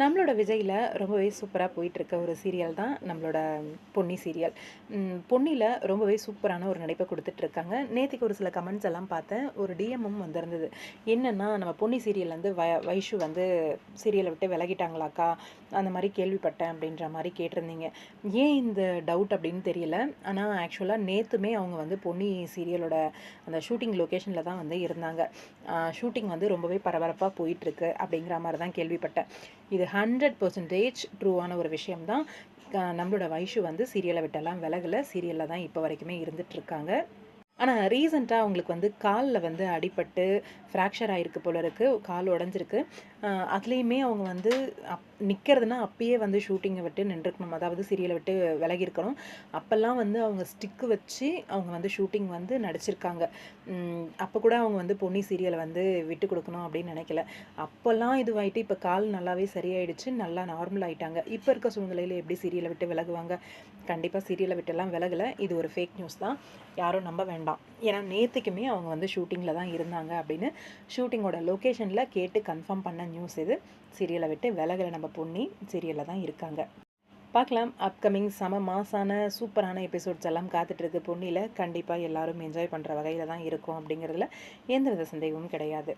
நம்மளோட விஜயில் ரொம்பவே சூப்பராக போயிட்டுருக்க ஒரு சீரியல் தான் நம்மளோட பொன்னி சீரியல் பொன்னியில் ரொம்பவே சூப்பரான ஒரு நடிப்பை கொடுத்துட்ருக்காங்க நேற்றுக்கு ஒரு சில கமெண்ட்ஸ் எல்லாம் பார்த்தேன். ஒரு டிஎம்மும் வந்திருந்தது. என்னென்னா நம்ம பொன்னி சீரியல் வந்து வ வைஷு வந்து சீரியலை விட்டு விலகிட்டாங்களாக்கா? அந்த மாதிரி கேள்விப்பட்டேன் அப்படின்ற மாதிரி கேட்டிருந்தீங்க. ஏன் இந்த டவுட் அப்படின்னு தெரியல. ஆனால் ஆக்சுவலாக நேற்றுமே அவங்க வந்து பொன்னி சீரியலோட அந்த ஷூட்டிங் லொக்கேஷனில் தான் வந்து இருந்தாங்க. ஷூட்டிங் வந்து ரொம்பவே பரபரப்பாக போயிட்டுருக்கு அப்படிங்கிற மாதிரி தான் கேள்விப்பட்டேன். இது ஹண்ட்ரட் பர்சன்டேஜ் ட்ரூவான ஒரு விஷயம்தான். நம்மளோட வயசு வந்து சீரியலை விட்டெல்லாம் விலகலை. சீரியலில் தான் இப்போ வரைக்குமே இருந்துகிட்ருக்காங்க ஆனால் ரீசெண்டாக அவங்களுக்கு வந்து காலில் வந்து அடிபட்டு ஃப்ராக்சர் ஆகிருக்கு போல இருக்குது கால் உடஞ்சிருக்கு. அதுலேயுமே அவங்க வந்து அப் நிற்கிறதுனா அப்பயே வந்து ஷூட்டிங்கை விட்டு நின்றுக்கணும். அதாவது சீரியலை விட்டு விலகி இருக்கணும் அப்போல்லாம் வந்து அவங்க ஸ்டிக்கு வச்சு அவங்க வந்து ஷூட்டிங் வந்து நடிச்சிருக்காங்க. அப்போ கூட அவங்க வந்து பொன்னி சீரியலை வந்து விட்டு கொடுக்கணும் அப்படின்னு நினைக்கல. அப்போல்லாம் இதுவாயிட்டு இப்போ கால் நல்லாவே சரியாயிடுச்சு. நல்லா நார்மல் ஆகிட்டாங்க இப்போ இருக்க சூழ்நிலையில் எப்படி சீரியலை விட்டு விலகுவாங்க? கண்டிப்பாக சீரியலை விட்டுலாம் விலகலை. இது ஒரு ஃபேக் நியூஸ் தான். யாரும் நம்ப வேண்டாம். ஏன்னா நேற்றுக்குமே அவங்க வந்து ஷூட்டிங்கில் தான் இருந்தாங்க அப்படின்னு ஷூட்டிங்கோட லொக்கேஷனில் கேட்டு கன்ஃபார்ம் பண்ண நியூஸ் இது. சீரியலை விட்டு விலகலை நம்ம பொண்ணி சீரியலில் தான் இருக்காங்க. பார்க்கலாம். அப்கமிங் சம மாசான சூப்பரான எபிசோட்ஸ் எல்லாம் காத்துட்ருக்கு பொன்னியில் கண்டிப்பாக எல்லாரும் என்ஜாய் பண்ணுற வகையில் தான் இருக்கும் அப்படிங்கிறதுல எந்த வித சந்தேகமும் கிடையாது.